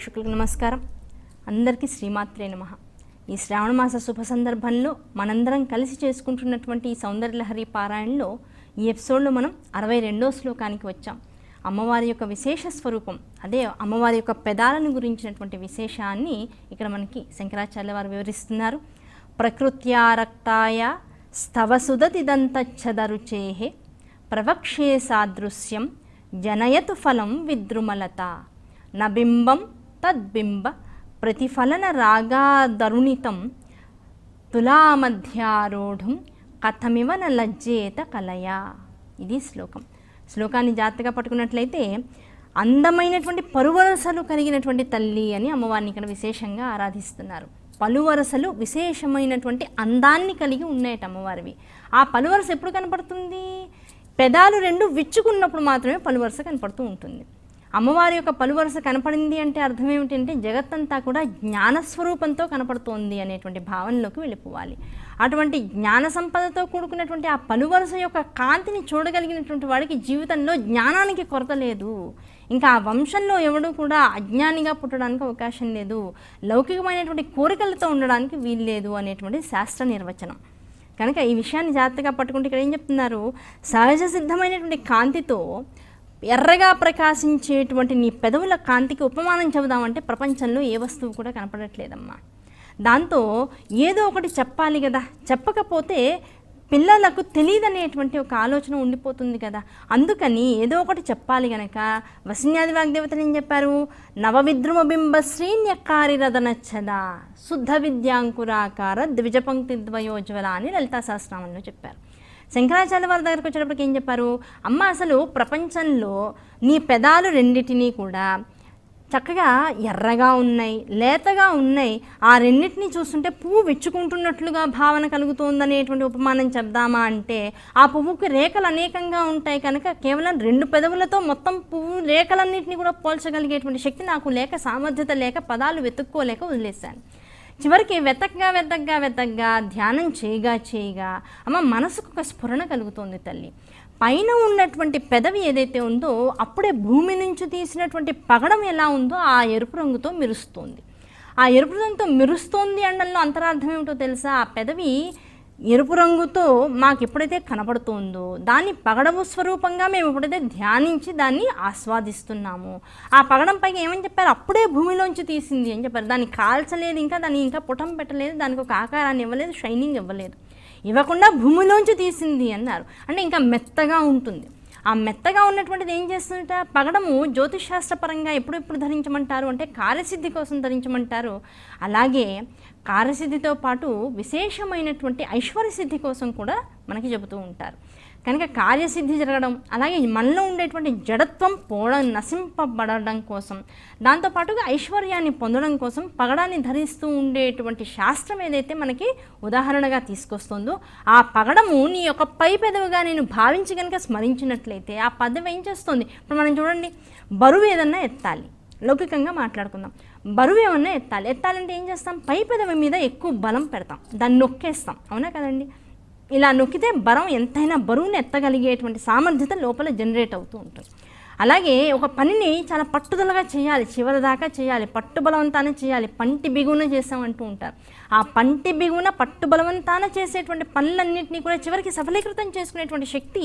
ప్రేక్షకులకు నమస్కారం. అందరికీ శ్రీమాత్రే నమ. ఈ శ్రావణ మాస శుభ సందర్భంలో మనందరం కలిసి చేసుకుంటున్నటువంటి ఈ సౌందర్యలహరి పారాయణలో ఈ ఎపిసోడ్లో మనం అరవై రెండో శ్లోకానికి వచ్చాం. అమ్మవారి యొక్క విశేష స్వరూపం అదే అమ్మవారి యొక్క పెదాలను గురించినటువంటి విశేషాన్ని ఇక్కడ మనకి శంకరాచార్య వారు వివరిస్తున్నారు. ప్రకృత్యా రక్తాయ స్తవసుదతిదంతచ్చదరుచేహే ప్రవక్షే సాదృశ్యం జనయతు ఫలం విద్రుమలత. నబింబం తద్బింబ ప్రతిఫలన రాగాదరుణితం తులామధ్యారూఢం కథమివ న లజ్జేత కలయా. ఇది శ్లోకం. శ్లోకాన్ని జాగ్రత్తగా పట్టుకున్నట్లయితే అందమైనటువంటి పరువరసలు కలిగినటువంటి తల్లి అని అమ్మవారిని ఇక్కడ విశేషంగా ఆరాధిస్తున్నారు. పలువరసలు విశేషమైనటువంటి అందాన్ని కలిగి ఉన్నాయట అమ్మవారివి. ఆ పలువరస ఎప్పుడు కనపడుతుంది? పెదాలు రెండు విచ్చుకున్నప్పుడు మాత్రమే పలువరస కనపడుతూ ఉంటుంది. అమ్మవారి యొక్క పలువరస కనపడింది అంటే అర్థం ఏమిటంటే జగత్తంతా కూడా జ్ఞానస్వరూపంతో కనపడుతోంది అనేటువంటి భావనలోకి వెళ్ళిపోవాలి. అటువంటి జ్ఞాన సంపదతో కూడుకున్నటువంటి ఆ పలువరస యొక్క కాంతిని చూడగలిగినటువంటి వాడికి జీవితంలో జ్ఞానానికి కొరత లేదు. ఇంకా ఆ వంశంలో ఎవడు కూడా అజ్ఞానిగా పుట్టడానికి అవకాశం లేదు. లౌకికమైనటువంటి కోరికలతో ఉండడానికి వీలు లేదు అనేటువంటి శాస్త్ర నిర్వచనం. కనుక ఈ విషయాన్ని జాగ్రత్తగా పట్టుకుంటే ఇక్కడ ఏం చెప్తున్నారు? సహజ సిద్ధమైనటువంటి కాంతితో ఎర్రగా ప్రకాశించేటువంటి నీ పెదవుల కాంతికి ఉపమానం చెబుదామంటే ప్రపంచంలో ఏ వస్తువు కూడా కనపడట్లేదమ్మా. దాంతో ఏదో ఒకటి చెప్పాలి కదా చెప్పకపోతే పిల్లలకు తెలియదనేటువంటి ఒక ఆలోచన ఉండిపోతుంది కదా అందుకని ఏదో ఒకటి చెప్పాలి గనక. వసిన్యాది వాగ్దేవతలు ఏం చెప్పారు? నవవిద్రుమ బింబ శ్రీన్యకారి రదనచ్చద శుద్ధ విద్యాంకురాకార ద్విజపంక్తి ద్వయోజ్వల అని లలితా చెప్పారు. శంకరాచార్య వారి దగ్గరకు వచ్చేటప్పటికి ఏం చెప్పారు? అమ్మ అసలు ప్రపంచంలో నీ పెదాలు రెండింటినీ కూడా చక్కగా ఎర్రగా ఉన్నాయి లేతగా ఉన్నాయి. ఆ రెండింటిని చూస్తుంటే పువ్వు విచ్చుకుంటున్నట్లుగా భావన కలుగుతోందనేటువంటి ఉపమానం చెప్దామా అంటే ఆ పువ్వుకి రేఖలు అనేకంగా ఉంటాయి కనుక కేవలం రెండు పెదవులతో మొత్తం పువ్వు రేఖలన్నింటినీ కూడా పోల్చగలిగేటువంటి శక్తి నాకు లేక సామర్థ్యత లేక పదాలు వెతుక్కోలేక వదిలేశాను. చివరికి వెతగ్గా వెతగ్గా వెతగ్గా ధ్యానం చేయగా చేయగా అమ్మ మనసుకు ఒక స్ఫురణ కలుగుతోంది తల్లి. పైన ఉన్నటువంటి పెదవి ఏదైతే ఉందో అప్పుడే భూమి నుంచి తీసినటువంటి పగడం ఎలా ఉందో ఆ ఎరుపు రంగుతో మెరుస్తుంది. ఆ ఎరుపు రంగుతో మెరుస్తోంది అండంలో అంతరార్థం ఏమిటో తెలుసా? ఆ పెదవి ఎరుపు రంగుతో మాకు ఎప్పుడైతే కనపడుతుందో దాన్ని పగడము స్వరూపంగా మేము ఎప్పుడైతే ధ్యానించి దాన్ని ఆస్వాదిస్తున్నాము ఆ పగడం పైకి ఏమని చెప్పారు? అప్పుడే భూమిలోంచి తీసింది అని చెప్పారు. దాన్ని కాల్చలేదు ఇంకా దాన్ని ఇంకా పుటం పెట్టలేదు దానికి ఒక ఆకారాన్ని ఇవ్వలేదు షైనింగ్ ఇవ్వలేదు. ఇవ్వకుండా భూమిలోంచి తీసింది అన్నారు. అంటే ఇంకా మెత్తగా ఉంటుంది. ఆ మెత్తగా ఉన్నటువంటిది ఏం చేస్తుంట పగడము జ్యోతిషాస్త్రపరంగా ఎప్పుడెప్పుడు ధరించమంటారు? అంటే కార్యసిద్ధి కోసం ధరించమంటారు. అలాగే కార్యసిద్ధితో పాటు విశేషమైనటువంటి ఐశ్వర్య సిద్ధి కోసం కూడా మనకి చెబుతూ ఉంటారు. కనుక కార్యసిద్ధి జరగడం అలాగే మనలో ఉండేటువంటి జడత్వం పోవడం నశింపబడడం కోసం దాంతోపాటుగా ఐశ్వర్యాన్ని పొందడం కోసం పగడాన్ని ధరిస్తూ ఉండేటువంటి శాస్త్రం ఏదైతే మనకి ఉదాహరణగా తీసుకొస్తుందో ఆ పగడము నీ యొక్క పై పెదవిగా నేను భావించి కనుక స్మరించినట్లయితే ఆ పదవి ఏం చేస్తుంది? ఇప్పుడు మనం చూడండి బరువు ఏదన్నా ఎత్తాలి. లౌకికంగా మాట్లాడుకుందాం. బరువు ఏమన్నా ఎత్తాలి. ఎత్తాలంటే ఏం చేస్తాం? పై పెదవి మీద ఎక్కువ బలం పెడతాం. దాన్ని నొక్కేస్తాం. అవునా కదండి? ఇలా నొక్కితే బరం ఎంతైనా బరువుని ఎత్తగలిగేటువంటి సామర్థ్యత లోపల జనరేట్ అవుతూ ఉంటుంది. అలాగే ఒక పనిని చాలా పట్టుదలగా చేయాలి చివరి దాకా చేయాలి పట్టు బలవంతాన చేయాలి పంటి బిగున చేస్తామంటూ ఉంటారు. ఆ పంటి బిగున పట్టు బలవంతాన చేసేటువంటి పనులన్నింటినీ కూడా చివరికి సఫలీకృతం చేసుకునేటువంటి శక్తి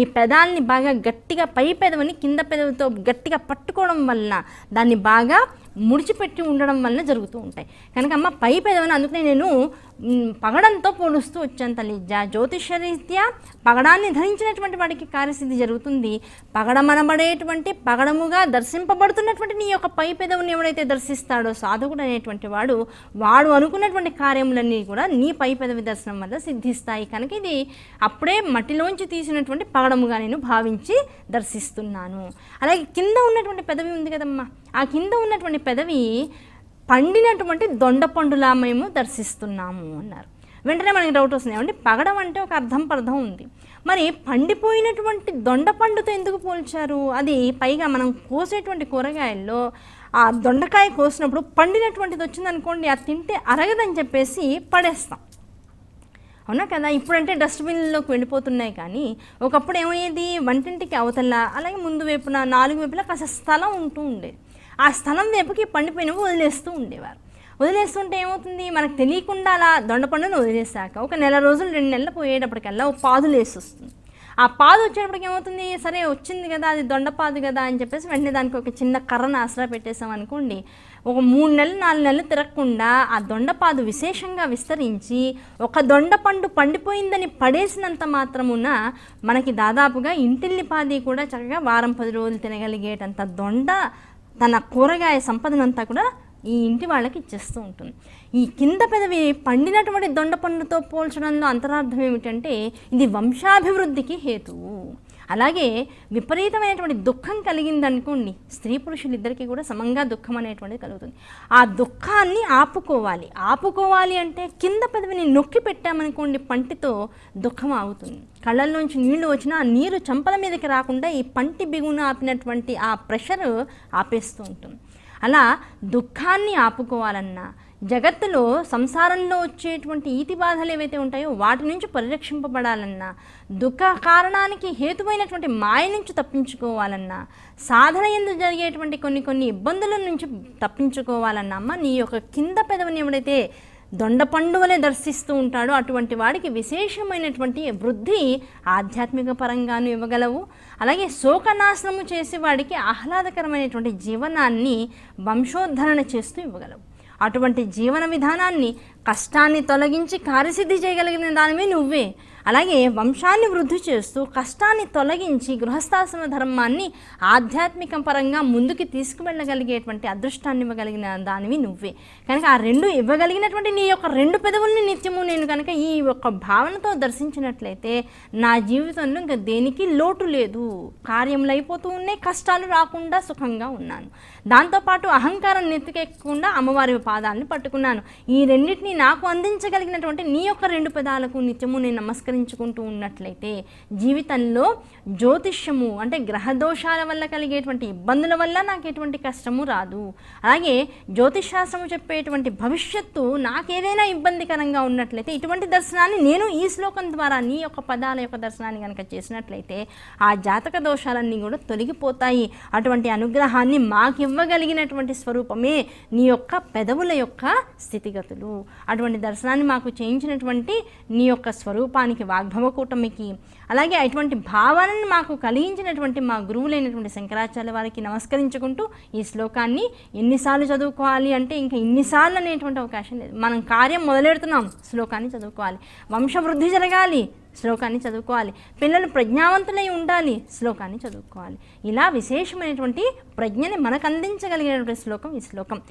ఈ పెదాల్ని బాగా గట్టిగా పై పెదవని కింద పెదవితో గట్టిగా పట్టుకోవడం వలన దాన్ని బాగా ముడిచిపెట్టి ఉండడం వలన జరుగుతూ ఉంటాయి. కనుక అమ్మ పై పెదవిని అందుకనే నేను పగడంతో పోలుస్తూ వచ్చాను తల్లి. జా- జ్యోతిషరీత్యా పగడాన్ని ధరించినటువంటి వాడికి కార్యసిద్ధి జరుగుతుంది. పగడమనబడేటువంటి పగడముగా దర్శింపబడుతున్నటువంటి నీ యొక్క పై పెదవుని ఎవడైతే దర్శిస్తాడో సాధకుడు అనేటువంటి వాడు వాడు అనుకున్నటువంటి కార్యములన్నీ కూడా నీ పై పెదవి దర్శనం వల్ల సిద్ధిస్తాయి. కనుక ఇది అప్పుడే మట్టిలోంచి తీసినటువంటి పగడముగా నేను భావించి దర్శిస్తున్నాను. అలాగే కింద ఉన్నటువంటి పెదవి ఉంది కదమ్మా. ఆ కింద ఉన్నటువంటి పెదవి పండినటువంటి దొండ పండులా మేము దర్శిస్తున్నాము అన్నారు. వెంటనే మనకి డౌట్ వస్తుంది. ఏమంటే పగడం అంటే ఒక అర్థం పర్థం ఉంది. మరి పండిపోయినటువంటి దొండ పండుతో ఎందుకు పోల్చారు? అది పైగా మనం కోసేటువంటి కూరగాయల్లో ఆ దొండకాయ కోసినప్పుడు పండినటువంటిది వచ్చిందనుకోండి అది తింటే అరగదని చెప్పేసి పడేస్తాం. అవునా కదా? ఇప్పుడంటే డస్ట్బిన్లోకి వెళ్ళిపోతున్నాయి కానీ ఒకప్పుడు ఏమయ్యేది? వంటింటికి అవతల అలాగే ముందు వైపున నాలుగు వైపులా కాస్త స్థలం ఉంటూ ఉండేది. ఆ స్థలం వైపుకి పండిపోయినవి వదిలేస్తూ ఉండేవారు. వదిలేస్తుంటే ఏమవుతుంది? మనకు తెలియకుండా అలా దొండపండును వదిలేసాక ఒక నెల రోజులు రెండు నెలలు పోయేటప్పటికల్లా ఒక పాదులు వేసి వస్తుంది ఆ పాదు వచ్చేటప్పటికి ఏమవుతుంది? సరే వచ్చింది కదా అది దొండపాదు కదా అని చెప్పేసి వెంటనే దానికి ఒక చిన్న కర్రను ఆసరా పెట్టేసాం అనుకోండి. ఒక మూడు నెలలు నాలుగు నెలలు తిరగకుండా ఆ దొండపాదు విశేషంగా విస్తరించి ఒక దొండపండు పండిపోయిందని పడేసినంత మాత్రమున మనకి దాదాపుగా ఇంటిల్లిపాది కూడా చక్కగా వారం పది రోజులు తినగలిగేటంత దొండ తన కూరగాయ సంపదనంతా కూడా ఈ ఇంటి వాళ్ళకి ఇచ్చేస్తూ ఉంటుంది. ఈ కింద పెదవి పండినటువంటి దొండ పండుతో పోల్చడంలో అంతరార్థం ఏమిటంటే ఇది వంశాభివృద్ధికి హేతువు. అలాగే విపరీతమైనటువంటి దుఃఖం కలిగిందనుకోండి స్త్రీ పురుషులిద్దరికీ కూడా సమంగా దుఃఖం అనేటువంటిది కలుగుతుంది. ఆ దుఃఖాన్ని ఆపుకోవాలి. ఆపుకోవాలి అంటే కింద పెదవిని నొక్కి పెట్టామనుకోండి పంటితో దుఃఖం ఆగుతుంది. కళ్ళల్లోంచి నీళ్ళు వచ్చినా ఆ నీరు చంపల మీదకి రాకుండా ఈ పంటి బిగున ఆపినటువంటి ఆ ప్రెషర్ ఆపేస్తూ ఉంటుంది. అలా దుఃఖాన్ని ఆపుకోవాలన్నా జగత్తులో సంసారంలో వచ్చేటువంటి ఈతి బాధలు ఏవైతే ఉంటాయో వాటి నుంచి పరిరక్షింపబడాలన్నా దుఃఖ కారణానికి హేతువైనటువంటి మాయ నుంచి తప్పించుకోవాలన్నా సాధన ఎందు జరిగేటువంటి కొన్ని కొన్ని ఇబ్బందుల నుంచి తప్పించుకోవాలన్నా అమ్మ నీ యొక్క కింద పెదవిని ఎవడైతే దొండ పండువలే దర్శిస్తూ ఉంటాడో అటువంటి వాడికి విశేషమైనటువంటి వృద్ధి ఆధ్యాత్మిక పరంగాను ఇవ్వగలవు. అలాగే శోకనాశనము చేసే వాడికి ఆహ్లాదకరమైనటువంటి జీవనాన్ని వంశోద్ధరణ చేస్తూ ఇవ్వగలవు. అటువంటి జీవన విధానాన్ని కష్టాన్ని తొలగించి కార్యసిద్ధి చేయగలిగిన దానివే నువ్వే. అలాగే వంశాన్ని వృద్ధి చేస్తూ కష్టాన్ని తొలగించి గృహస్థాశ్రమ ధర్మాన్ని ఆధ్యాత్మిక పరంగా ముందుకు తీసుకువెళ్ళగలిగేటువంటి అదృష్టాన్ని ఇవ్వగలిగిన దానివి నువ్వే. కనుక ఆ రెండు ఇవ్వగలిగినటువంటి నీ యొక్క రెండు పెదవుల్ని నిత్యము నేను కనుక ఈ యొక్క భావనతో దర్శించినట్లయితే నా జీవితంలో ఇంకా దేనికి లోటు లేదు. కార్యములు అయిపోతూ ఉన్నాయి కష్టాలు రాకుండా సుఖంగా ఉన్నాను. దాంతోపాటు అహంకారం నెత్తికెక్కకుండా అమ్మవారి పాదాలను పట్టుకున్నాను. ఈ రెండింటిని నాకు అందించగలిగినటువంటి నీ యొక్క రెండు పదాలకు నిత్యము నేను నమస్కరించుకుంటూ ఉన్నట్లయితే జీవితంలో జ్యోతిష్యము అంటే గ్రహ దోషాల వల్ల కలిగేటువంటి ఇబ్బందుల వల్ల నాకు ఎటువంటి కష్టము రాదు. అలాగే జ్యోతిష్శాస్త్రము చెప్పేటువంటి భవిష్యత్తు నాకేదైనా ఇబ్బందికరంగా ఉన్నట్లయితే ఇటువంటి దర్శనాన్ని నేను ఈ శ్లోకం ద్వారా నీ యొక్క పదాల యొక్క దర్శనాన్ని కనుక చేసినట్లయితే ఆ జాతక దోషాలన్నీ కూడా తొలగిపోతాయి. అటువంటి అనుగ్రహాన్ని మాకివ్వగలిగినటువంటి స్వరూపమే నీ యొక్క పెదవుల యొక్క స్థితిగతులు. అటువంటి దర్శనాన్ని మాకు చేయించినటువంటి నీ యొక్క స్వరూపానికి వాగ్భవ కూటమికి అలాగే అటువంటి భావనను మాకు కలిగించినటువంటి మా గురువులైనటువంటి శంకరాచార్య వారికి నమస్కరించుకుంటూ ఈ శ్లోకాన్ని ఎన్నిసార్లు చదువుకోవాలి అంటే ఇంకా ఇన్నిసార్లు అనేటువంటి అవకాశం లేదు. మనం కార్యం మొదలెడుతున్నాం శ్లోకాన్ని చదువుకోవాలి. వంశవృద్ధి జరగాలి శ్లోకాన్ని చదువుకోవాలి. పిల్లలు ప్రజ్ఞావంతులై ఉండాలి శ్లోకాన్ని చదువుకోవాలి. ఇలా విశేషమైనటువంటి ప్రజ్ఞని మనకు అందించగలిగినటువంటి శ్లోకం ఈ శ్లోకం.